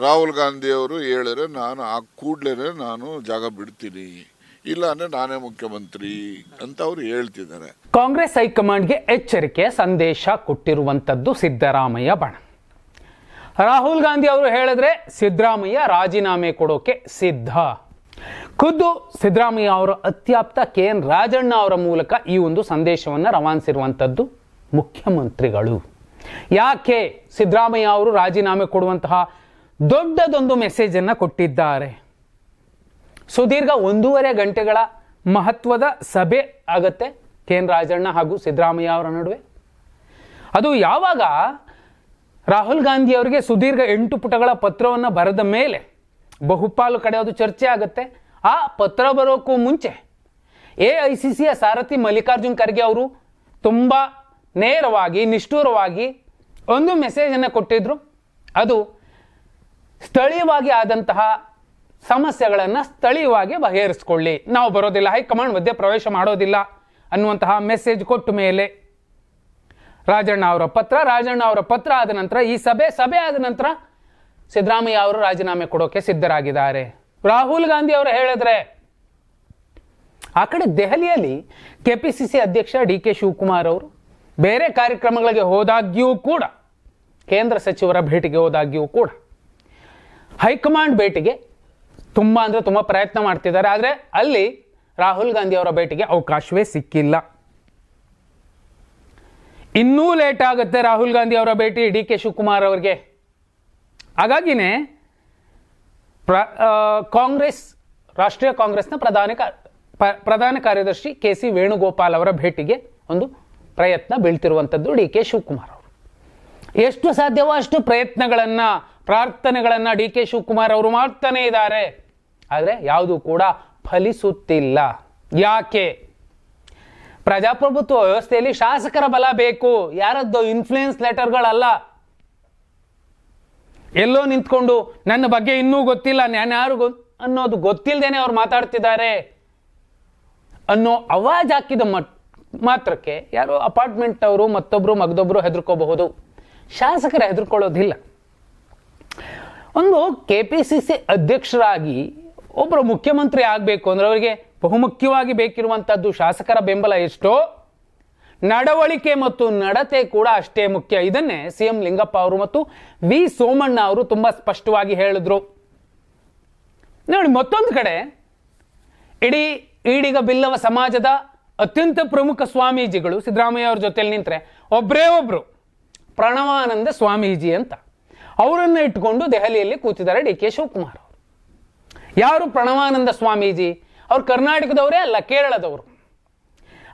ರಾಹುಲ್ ಗಾಂಧಿ ಅವರು ಹೇಳಿದ್ರೆ ನಾನು ಆ ಕೂಡ್ಲೇ ನಾನು ಜಾಗ ಬಿಡ್ತೀನಿ. ಇಲ್ಲ ಅಂದ್ರೆ ನಾನೇ ಮುಖ್ಯಮಂತ್ರಿ ಅಂತ ಅವ್ರು ಹೇಳ್ತಿದ್ದಾರೆ. ಕಾಂಗ್ರೆಸ್ ಹೈಕಮಾಂಡ್ಗೆ ಎಚ್ಚರಿಕೆ ಸಂದೇಶ ಕೊಟ್ಟಿರುವಂತದ್ದು ಸಿದ್ದರಾಮಯ್ಯ ಬಣ. ರಾಹುಲ್ ಗಾಂಧಿ ಅವರು ಹೇಳಿದ್ರೆ ಸಿದ್ದರಾಮಯ್ಯ ರಾಜೀನಾಮೆ ಕೊಡೋಕೆ ಸಿದ್ಧ. ಖುದ್ದು ಸಿದ್ದರಾಮಯ್ಯ ಅವರ ಅತ್ಯಾಪ್ತ ಕೆ ಎನ್ ರಾಜಣ್ಣ ಅವರ ಮೂಲಕ ಈ ಒಂದು ಸಂದೇಶವನ್ನು ರವಾನಿಸಿರುವಂಥದ್ದು ಮುಖ್ಯಮಂತ್ರಿಗಳು. ಯಾಕೆ ಸಿದ್ದರಾಮಯ್ಯ ಅವರು ರಾಜೀನಾಮೆ ಕೊಡುವಂತಹ ದೊಡ್ಡದೊಂದು ಮೆಸೇಜನ್ನು ಕೊಟ್ಟಿದ್ದಾರೆ. ಸುದೀರ್ಘ ಒಂದೂವರೆ ಗಂಟೆಗಳ ಮಹತ್ವದ ಸಭೆ ಆಗತ್ತೆ ಕೆ ಎನ್ ರಾಜಣ್ಣ ಹಾಗೂ ಸಿದ್ದರಾಮಯ್ಯ ಅವರ ನಡುವೆ. ಅದು ಯಾವಾಗ ರಾಹುಲ್ ಗಾಂಧಿ ಅವರಿಗೆ ಸುದೀರ್ಘ ಎಂಟು ಪುಟಗಳ ಪತ್ರವನ್ನು ಬರೆದ ಮೇಲೆ ಬಹುಪಾಲು ಕಡೆ ಅದು ಚರ್ಚೆ ಆಗುತ್ತೆ. ಆ ಪತ್ರ ಬರೋಕ್ಕೂ ಮುಂಚೆ ಎ ಐ ಸಿ ಸಿಯ ಸಾರಥಿ ಮಲ್ಲಿಕಾರ್ಜುನ್ ಖರ್ಗೆ ಅವರು ತುಂಬ ನೇರವಾಗಿ, ನಿಷ್ಠೂರವಾಗಿ ಒಂದು ಮೆಸೇಜನ್ನು ಕೊಟ್ಟಿದ್ರು. ಅದು ಸ್ಥಳೀಯವಾಗಿ ಆದಂತಹ ಸಮಸ್ಯೆಗಳನ್ನು ಸ್ಥಳೀಯವಾಗಿ ಬಗೆಹರಿಸ್ಕೊಳ್ಳಿ. ನಾವು ಬರೋದಿಲ್ಲ, ಹೈಕಮಾಂಡ್ ಮಧ್ಯೆ ಪ್ರವೇಶ ಮಾಡೋದಿಲ್ಲ ಅನ್ನುವಂತಹ ಮೆಸೇಜ್ ಕೊಟ್ಟ ಮೇಲೆ ರಾಜಣ್ಣ ಅವರ ಪತ್ರ, ರಾಜಣ್ಣ ಅವರ ಪತ್ರ ಆದ ನಂತರ, ಈ ಸಭೆ ಸಭೆ ಆದ ನಂತರ ಸಿದ್ದರಾಮಯ್ಯ ಅವರು ರಾಜೀನಾಮೆ ಕೊಡೋಕೆ ಸಿದ್ಧರಾಗಿದ್ದಾರೆ. ರಾಹುಲ್ ಗಾಂಧಿ ಅವರು ಹೇಳಿದ್ರೆ, ಆ ಕಡೆ ದೆಹಲಿಯಲ್ಲಿ ಕೆ ಪಿ ಸಿ ಸಿ ಅಧ್ಯಕ್ಷ ಡಿ ಕೆ ಶಿವಕುಮಾರ್ ಅವರು ಬೇರೆ ಕಾರ್ಯಕ್ರಮಗಳಿಗೆ ಹೋದಾಗ್ಯೂ ಕೂಡ, ಕೇಂದ್ರ ಸಚಿವರ ಭೇಟಿಗೆ ಹೋದಾಗ್ಯೂ ಕೂಡ ಹೈಕಮಾಂಡ್ ಭೇಟಿಗೆ ತುಂಬ ಅಂದರೆ ತುಂಬ ಪ್ರಯತ್ನ ಮಾಡ್ತಿದ್ದಾರೆ. ಆದರೆ ಅಲ್ಲಿ ರಾಹುಲ್ ಗಾಂಧಿ ಅವರ ಭೇಟಿಗೆ ಅವಕಾಶವೇ ಸಿಕ್ಕಿಲ್ಲ. ಇನ್ನೂ ಲೇಟ್ ಆಗುತ್ತೆ ರಾಹುಲ್ ಗಾಂಧಿ ಅವರ ಭೇಟಿ ಡಿ ಕೆ ಶಿವಕುಮಾರ್ ಅವರಿಗೆ. ಹಾಗಾಗಿನೇ ಪ್ರ ಕಾಂಗ್ರೆಸ್, ರಾಷ್ಟ್ರೀಯ ಕಾಂಗ್ರೆಸ್ನ ಪ್ರಧಾನ ಪ್ರಧಾನ ಕಾರ್ಯದರ್ಶಿ ಕೆ ಸಿ ವೇಣುಗೋಪಾಲ್ ಅವರ ಭೇಟಿಗೆ ಒಂದು ಪ್ರಯತ್ನ ಬೀಳ್ತಿರುವಂಥದ್ದು ಡಿ ಕೆ ಶಿವಕುಮಾರ್ ಅವರು. ಎಷ್ಟು ಸಾಧ್ಯವೋ ಅಷ್ಟು ಪ್ರಯತ್ನಗಳನ್ನು ಪ್ರಾರ್ಥನೆಗಳನ್ನು ಡಿ ಕೆ ಶಿವಕುಮಾರ್ ಅವರು ಮಾಡ್ತಾನೇ ಇದ್ದಾರೆ. ಆದರೆ ಯಾವುದು ಕೂಡ ಫಲಿಸುತ್ತಿಲ್ಲ. ಯಾಕೆ? ಪ್ರಜಾಪ್ರಭುತ್ವ ವ್ಯವಸ್ಥೆಯಲ್ಲಿ ಶಾಸಕರ ಬಲ ಬೇಕು. ಯಾರದ್ದು ಇನ್ಫ್ಲೂಯೆನ್ಸ್ ಲೆಟರ್ಗಳಲ್ಲ ಎಲ್ಲೋ ನಿಂತ್ಕೊಂಡು ನನ್ನ ಬಗ್ಗೆ ಇನ್ನೂ ಗೊತ್ತಿಲ್ಲ. ನಾನು ಯಾರು ಗೊ ಅನ್ನೋದು ಗೊತ್ತಿಲ್ಲದೇನೆ ಅವ್ರು ಮಾತಾಡ್ತಿದ್ದಾರೆ. ಅನ್ನೋ ಅವಾಜ್ ಹಾಕಿದ ಮಟ್, ಮಾತ್ರಕ್ಕೆ ಯಾರೋ ಅಪಾರ್ಟ್ಮೆಂಟ್ ಅವರು ಮತ್ತೊಬ್ಬರು ಮಗದೊಬ್ಬರು ಹೆದರ್ಕೋಬಹುದು. ಶಾಸಕರು ಹೆದರ್ಕೊಳ್ಳೋದಿಲ್ಲ. ಒಂದು ಕೆ ಪಿ ಸಿ ಸಿ ಅಧ್ಯಕ್ಷರಾಗಿ ಒಬ್ಬರು ಮುಖ್ಯಮಂತ್ರಿ ಆಗಬೇಕು ಅಂದರೆ ಅವರಿಗೆ ಬಹುಮುಖ್ಯವಾಗಿ ಬೇಕಿರುವಂಥದ್ದು ಶಾಸಕರ ಬೆಂಬಲ ಎಷ್ಟೋ, ನಡವಳಿಕೆ ಮತ್ತು ನಡತೆ ಕೂಡ ಅಷ್ಟೇ ಮುಖ್ಯ. ಇದನ್ನೇ ಸಿ ಎಂ ಲಿಂಗಪ್ಪ ಅವರು ಮತ್ತು ವಿ ಸೋಮಣ್ಣ ಅವರು ತುಂಬ ಸ್ಪಷ್ಟವಾಗಿ ಹೇಳಿದ್ರು. ನೋಡಿ, ಮತ್ತೊಂದು ಕಡೆ ಇಡೀ ಈಡಿಗ ಬಿಲ್ಲವ ಸಮಾಜದ ಅತ್ಯಂತ ಪ್ರಮುಖ ಸ್ವಾಮೀಜಿಗಳು ಸಿದ್ದರಾಮಯ್ಯ ಅವ್ರ ಜೊತೆಯಲ್ಲಿ ನಿಂತರೆ. ಒಬ್ಬರೇ ಒಬ್ರು, ಪ್ರಣವಾನಂದ ಸ್ವಾಮೀಜಿ ಅಂತ. ಅವರನ್ನು ಇಟ್ಕೊಂಡು ದೆಹಲಿಯಲ್ಲಿ ಕೂತಿದ್ದಾರೆ ಡಿ ಕೆ ಶಿವಕುಮಾರ್ ಅವರು. ಯಾರು ಪ್ರಣವಾನಂದ ಸ್ವಾಮೀಜಿ? ಅವರು ಕರ್ನಾಟಕದವರೇ ಅಲ್ಲ, ಕೇರಳದವರು.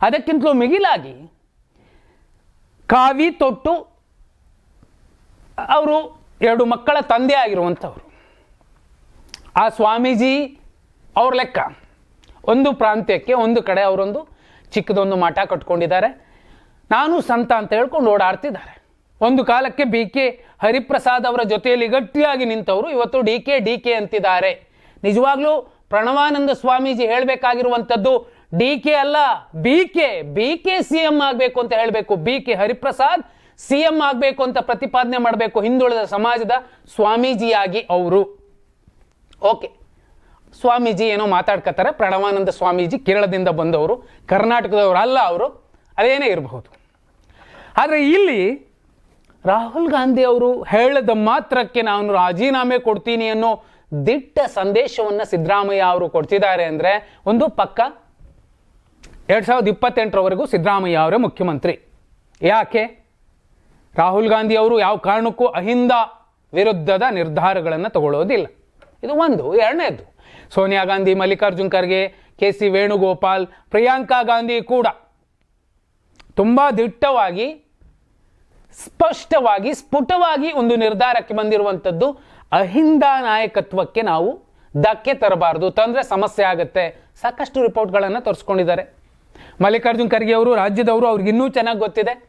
ಅದಕ್ಕಿಂತಲೂ ಮಿಗಿಲಾಗಿ ಕಾವಿ ತೊಟ್ಟು ಅವರು ಎರಡು ಮಕ್ಕಳ ತಂದೆ ಆಗಿರುವಂಥವ್ರು. ಆ ಸ್ವಾಮೀಜಿ ಅವ್ರ ಲೆಕ್ಕ. ಒಂದು ಪ್ರಾಂತ್ಯಕ್ಕೆ ಒಂದು ಕಡೆ ಅವರೊಂದು ಚಿಕ್ಕದೊಂದು ಮಠ ಕಟ್ಕೊಂಡಿದ್ದಾರೆ. ನಾನು ಸಂತ ಅಂತ ಹೇಳ್ಕೊಂಡು ಓಡಾಡ್ತಿದ್ದಾರೆ. ಒಂದು ಕಾಲಕ್ಕೆ ಬಿ ಕೆ ಹರಿಪ್ರಸಾದ್ ಅವರ ಜೊತೆಯಲ್ಲಿ ಗಟ್ಟಿಯಾಗಿ ನಿಂತವರು. ಇವತ್ತು ಡಿ ಕೆ ಡಿ ಕೆ ಅಂತಿದ್ದಾರೆ. ನಿಜವಾಗ್ಲೂ ಪ್ರಣವಾನಂದ ಸ್ವಾಮೀಜಿ ಹೇಳಬೇಕಾಗಿರುವಂಥದ್ದು ಡಿ ಕೆ ಅಲ್ಲ B K B K C M ಆಗಬೇಕು ಅಂತ ಹೇಳಬೇಕು. B K Hariprasad C M ಆಗಬೇಕು ಅಂತ ಪ್ರತಿಪಾದನೆ ಮಾಡಬೇಕು ಹಿಂದುಳಿದ ಸಮಾಜದ ಸ್ವಾಮೀಜಿಯಾಗಿ ಅವರು. ಓಕೆ. ಸ್ವಾಮೀಜಿ ಏನೋ ಮಾತಾಡ್ಕತ್ತಾರೆ. ಪ್ರಣವಾನಂದ ಸ್ವಾಮೀಜಿ ಕೇರಳದಿಂದ ಬಂದವರು. ಕರ್ನಾಟಕದವರು ಅಲ್ಲ ಅವರು. ಅದೇನೇ ಇರಬಹುದು. ಆದರೆ ಇಲ್ಲಿ ರಾಹುಲ್ ಗಾಂಧಿ ಅವರು ಹೇಳದ ಮಾತ್ರಕ್ಕೆ ನಾನು ರಾಜೀನಾಮೆ ಕೊಡ್ತೀನಿ ಅನ್ನೋ ದಿಟ್ಟ ಸಂದೇಶವನ್ನು ಸಿದ್ದರಾಮಯ್ಯ ಅವರು ಕೊಡ್ತಿದ್ದಾರೆ ಅಂದರೆ ಒಂದು ಪಕ್ಕ ಎರಡು ಸಾವಿರದ ಇಪ್ಪತ್ತೆಂಟರವರೆಗೂ ಸಿದ್ದರಾಮಯ್ಯ ಅವರೇ ಮುಖ್ಯಮಂತ್ರಿ. ಯಾಕೆ? ರಾಹುಲ್ ಗಾಂಧಿ ಅವರು ಯಾವ ಕಾರಣಕ್ಕೂ ಅಹಿಂದ ವಿರುದ್ಧದ ನಿರ್ಧಾರಗಳನ್ನು ತಗೊಳ್ಳೋದಿಲ್ಲ. ಇದು ಒಂದು. ಎರಡನೇದು, ಸೋನಿಯಾ ಗಾಂಧಿ, ಮಲ್ಲಿಕಾರ್ಜುನ್ ಖರ್ಗೆ, ಕೆ ಸಿ ವೇಣುಗೋಪಾಲ್, ಪ್ರಿಯಾಂಕಾ ಗಾಂಧಿ ಕೂಡ ತುಂಬ ದಿಟ್ಟವಾಗಿ ಸ್ಪಷ್ಟವಾಗಿ, ಸ್ಫುಟವಾಗಿ ಒಂದು ನಿರ್ಧಾರಕ್ಕೆ ಬಂದಿರುವಂಥದ್ದು ಅಹಿಂದ ನಾಯಕತ್ವಕ್ಕೆ ನಾವು ಧಕ್ಕೆ ತರಬಾರದು. ತಂದರೆ ಸಮಸ್ಯೆ ಆಗುತ್ತೆ. ಸಾಕಷ್ಟು ರಿಪೋರ್ಟ್ಗಳನ್ನು ತೋರಿಸ್ಕೊಂಡಿದ್ದಾರೆ. ಮಲ್ಲಿಕಾರ್ಜುನ್ ಖರ್ಗೆ ಅವರು, ರಾಜ್ಯದವರು ಅವ್ರಿಗೆ ಇನ್ನೂ ಚೆನ್ನಾಗಿ ಗೊತ್ತಿದೆ.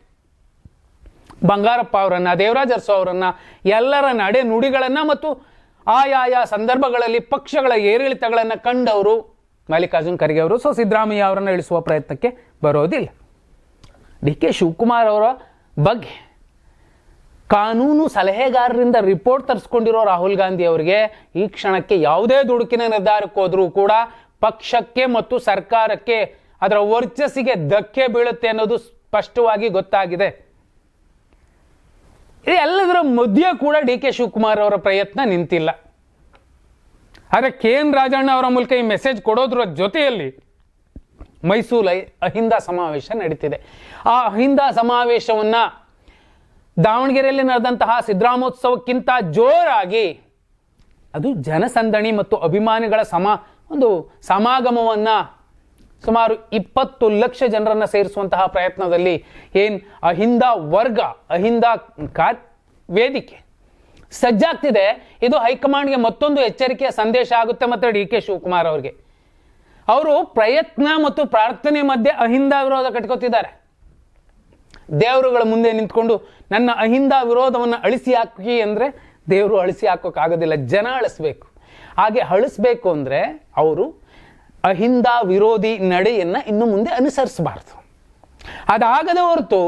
ಬಂಗಾರಪ್ಪ ಅವರನ್ನು, ದೇವರಾಜ ಅರಸು ಅವರನ್ನು, ಎಲ್ಲರ ನಡೆ ನುಡಿಗಳನ್ನು ಮತ್ತು ಆಯಾಯ ಸಂದರ್ಭಗಳಲ್ಲಿ ಪಕ್ಷಗಳ ಏರಿಳಿತಗಳನ್ನು ಕಂಡವರು ಮಲ್ಲಿಕಾರ್ಜುನ್ ಖರ್ಗೆ ಅವರು. ಸೊ, ಸಿದ್ದರಾಮಯ್ಯ ಅವರನ್ನು ಇಳಿಸುವ ಪ್ರಯತ್ನಕ್ಕೆ ಬರೋದಿಲ್ಲ. ಡಿ ಕೆ ಶಿವಕುಮಾರ್ ಅವರ ಬಗ್ಗೆ ಕಾನೂನು ಸಲಹೆಗಾರರಿಂದ ರಿಪೋರ್ಟ್ ತರಿಸ್ಕೊಂಡಿರೋ ರಾಹುಲ್ ಗಾಂಧಿ ಅವರಿಗೆ ಈ ಕ್ಷಣಕ್ಕೆ ಯಾವುದೇ ದುಡುಕಿನ ನಿರ್ಧಾರಕ್ಕೆ ಹೋದರೂ ಕೂಡ ಪಕ್ಷಕ್ಕೆ ಮತ್ತು ಸರ್ಕಾರಕ್ಕೆ ಅದರ ವರ್ಚಸ್ಸಿಗೆ ಧಕ್ಕೆ ಬೀಳುತ್ತೆ ಅನ್ನೋದು ಸ್ಪಷ್ಟವಾಗಿ ಗೊತ್ತಾಗಿದೆ. ಇದು ಎಲ್ಲದರ ಮಧ್ಯೆ ಕೂಡ ಡಿ ಕೆ ಶಿವಕುಮಾರ್ ಅವರ ಪ್ರಯತ್ನ ನಿಂತಿಲ್ಲ. ಆದರೆ ಕೆ ಎನ್ ರಾಜಣ್ಣ ಅವರ ಮೂಲಕ ಈ ಮೆಸೇಜ್ ಕೊಡೋದ್ರ ಜೊತೆಯಲ್ಲಿ ಮೈಸೂರು ಅಹಿಂದ ಸಮಾವೇಶ ನಡೀತಿದೆ. ಆ ಅಹಿಂದ ಸಮಾವೇಶವನ್ನ ದಾವಣಗೆರೆಯಲ್ಲಿ ನಡೆದಂತಹ ಸಿದ್ದರಾಮೋತ್ಸವಕ್ಕಿಂತ ಜೋರಾಗಿ ಅದು ಜನಸಂದಣಿ ಮತ್ತು ಅಭಿಮಾನಿಗಳ ಸಮ ಒಂದು ಸಮಾಗಮವನ್ನು ಸುಮಾರು ಇಪ್ಪತ್ತು ಲಕ್ಷ ಜನರನ್ನು ಸೇರಿಸುವಂತಹ ಪ್ರಯತ್ನದಲ್ಲಿ ಏನ್ ಅಹಿಂದ ವರ್ಗ, ಅಹಿಂದ ಕಾ ವೇದಿಕೆ ಸಜ್ಜಾಗ್ತಿದೆ. ಇದು ಹೈಕಮಾಂಡ್ಗೆ ಮತ್ತೊಂದು ಎಚ್ಚರಿಕೆಯ ಸಂದೇಶ ಆಗುತ್ತೆ ಮತ್ತೆ ಡಿ ಕೆ ಶಿವಕುಮಾರ್ ಅವರಿಗೆ. ಅವರು ಪ್ರಯತ್ನ ಮತ್ತು ಪ್ರಾರ್ಥನೆ ಮಧ್ಯೆ ಅಹಿಂದ ವಿರೋಧ ಕಟ್ಕೋತಿದ್ದಾರೆ. ದೇವರುಗಳ ಮುಂದೆ ನಿಂತ್ಕೊಂಡು ನನ್ನ ಅಹಿಂದ ವಿರೋಧವನ್ನು ಅಳಿಸಿ ಹಾಕಿ ಅಂದರೆ ದೇವರು ಅಳಿಸಿ ಹಾಕೋಕ್ಕಾಗೋದಿಲ್ಲ, ಜನ ಅಳಿಸ್ಬೇಕು. ಹಾಗೆ ಅಳಿಸ್ಬೇಕು ಅಂದರೆ ಅವರು ಅಹಿಂದ ವಿರೋಧಿ ನಡೆಯನ್ನು ಇನ್ನು ಮುಂದೆ ಅನುಸರಿಸಬಾರ್ದು. ಅದಾಗದ ಹೊರತು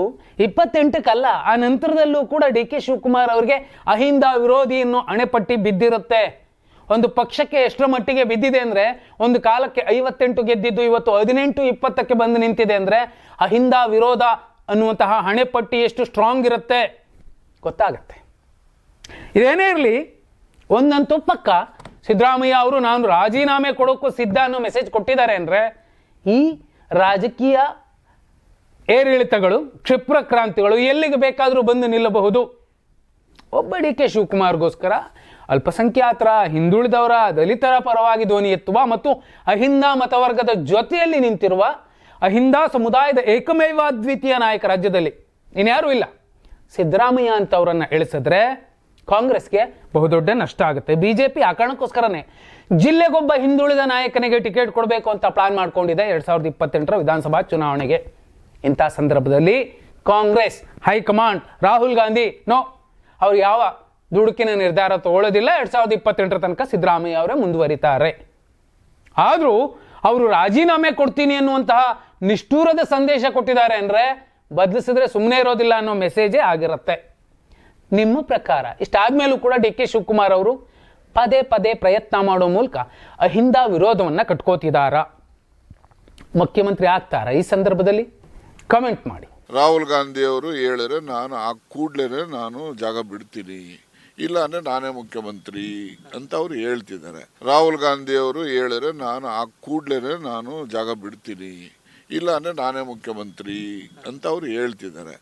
ಇಪ್ಪತ್ತೆಂಟಕ್ಕಲ್ಲ, ಆ ನಂತರದಲ್ಲೂ ಕೂಡ ಡಿ ಕೆ ಶಿವಕುಮಾರ್ ಅವರಿಗೆ ಅಹಿಂದ ವಿರೋಧಿ ಅನ್ನೋ ಅಣೆಪಟ್ಟಿ ಬಿದ್ದಿರುತ್ತೆ. ಒಂದು ಪಕ್ಷಕ್ಕೆ ಎಷ್ಟರ ಮಟ್ಟಿಗೆ ಬಿದ್ದಿದೆ ಅಂದರೆ ಒಂದು ಕಾಲಕ್ಕೆ ಐವತ್ತೆಂಟು ಗೆದ್ದಿದ್ದು, ಇವತ್ತು ಹದಿನೆಂಟು ಇಪ್ಪತ್ತಕ್ಕೆ ಬಂದು ನಿಂತಿದೆ ಅಂದರೆ ಅಹಿಂದ ವಿರೋಧ ಅನ್ನುವಂತಹ ಹಣೆಪಟ್ಟಿ ಎಷ್ಟು ಸ್ಟ್ರಾಂಗ್ ಇರುತ್ತೆ ಗೊತ್ತಾಗತ್ತೆ. ಇದೇನೇ ಇರಲಿ ಒಂದಂತೂ ಪಕ್ಕ ಸಿದ್ದರಾಮಯ್ಯ ಅವರು ನಾನು ರಾಜೀನಾಮೆ ಕೊಡೋಕ್ಕೂ ಸಿದ್ಧ ಅನ್ನೋ ಮೆಸೇಜ್ ಕೊಟ್ಟಿದ್ದಾರೆ ಅಂದರೆ, ಈ ರಾಜಕೀಯ ಏರಿಳಿತಗಳು, ಕ್ಷಿಪ್ರ ಕ್ರಾಂತಿಗಳು ಎಲ್ಲಿಗೆ ಬೇಕಾದರೂ ಬಂದು ನಿಲ್ಲಬಹುದು. ಒಬ್ಬ ಡಿ ಕೆ ಶಿವಕುಮಾರ್ಗೋಸ್ಕರ ಅಲ್ಪಸಂಖ್ಯಾತರ, ಹಿಂದುಳಿದವರ, ದಲಿತರ ಪರವಾಗಿ ಧ್ವನಿ ಎತ್ತುವ ಮತ್ತು ಅಹಿಂದ ಮತವರ್ಗದ ಜೊತೆಯಲ್ಲಿ ನಿಂತಿರುವ ಅಹಿಂದ ಸಮುದಾಯದ ಏಕಮೇವ ಅದ್ವಿತೀಯ ನಾಯಕ ರಾಜ್ಯದಲ್ಲಿ ಇನ್ಯಾರೂ ಇಲ್ಲ. ಸಿದ್ದರಾಮಯ್ಯ ಅಂತವರನ್ನು ಇಳಿಸಿದ್ರೆ ಕಾಂಗ್ರೆಸ್ಗೆ ಬಹುದೊಡ್ಡ ನಷ್ಟ ಆಗುತ್ತೆ. ಬಿ ಬಿಜೆಪಿ ಆ ಕಾರಣಕ್ಕೋಸ್ಕರನೇ ಜಿಲ್ಲೆಗೊಬ್ಬ ಹಿಂದುಳಿದ ನಾಯಕನಿಗೆ ಟಿಕೆಟ್ ಕೊಡಬೇಕು ಅಂತ ಪ್ಲಾನ್ ಮಾಡ್ಕೊಂಡಿದೆ ಎರಡು ಸಾವಿರದ ಇಪ್ಪತ್ತೆಂಟರ ವಿಧಾನಸಭಾ ಚುನಾವಣೆಗೆ. ಇಂಥ ಸಂದರ್ಭದಲ್ಲಿ Congress, high command, Rahul Gandhi, no, ಅವ್ರು ಯಾವ ದುಡುಕಿನ ನಿರ್ಧಾರ ತಗೊಳ್ಳೋದಿಲ್ಲ. ಎರಡು ಸಾವಿರದ ಇಪ್ಪತ್ತೆಂಟರ ತನಕ ಸಿದ್ದರಾಮಯ್ಯ ಅವರೇ ಮುಂದುವರಿತಾರೆ. ಆದರೂ ಅವರು ರಾಜೀನಾಮೆ ಕೊಡ್ತೀನಿ ಅನ್ನುವಂತಹ ನಿಷ್ಠೂರದ ಸಂದೇಶ ಕೊಟ್ಟಿದ್ದಾರೆ ಅಂದರೆ ಬದಲಿಸಿದ್ರೆ ಸುಮ್ಮನೆ ಇರೋದಿಲ್ಲ ಅನ್ನೋ ಮೆಸೇಜೇ ಆಗಿರುತ್ತೆ. ನಿಮ್ಮ ಪ್ರಕಾರ, ಇಷ್ಟಾದ್ಮೇಲೂ ಕೂಡ ಡಿ ಕೆ ಶಿವಕುಮಾರ್ ಅವರು ಪದೇ ಪದೇ ಪ್ರಯತ್ನ ಮಾಡೋ ಮೂಲಕ ಅಹಿಂದ ವಿರೋಧವನ್ನು ಕಟ್ಕೋತಿದಾರ? ಮುಖ್ಯಮಂತ್ರಿ ಆಗ್ತಾರ ಈ ಸಂದರ್ಭದಲ್ಲಿ? ಕಮೆಂಟ್ ಮಾಡಿ. ರಾಹುಲ್ ಗಾಂಧಿ ಅವರು ಹೇಳಿದ್ರೆ ನಾನು ಆ ಕೂಡ್ಲೇ ನಾನು ಜಾಗ ಬಿಡ್ತೀನಿ. ಇಲ್ಲ ಅಂದ್ರೆ ನಾನೇ ಮುಖ್ಯಮಂತ್ರಿ ಅಂತ ಅವರು ಹೇಳ್ತಿದ್ದಾರೆ. ರಾಹುಲ್ ಗಾಂಧಿ ಅವರು ಹೇಳಿದ್ರೆ ನಾನು ಆ ಕೂಡ್ಲೇ ನಾನು ಜಾಗ ಬಿಡ್ತೀನಿ. ಇಲ್ಲ ಅಂದ್ರೆ ನಾನೇ ಮುಖ್ಯಮಂತ್ರಿ ಅಂತ ಅವ್ರು ಹೇಳ್ತಿದ್ದಾರೆ.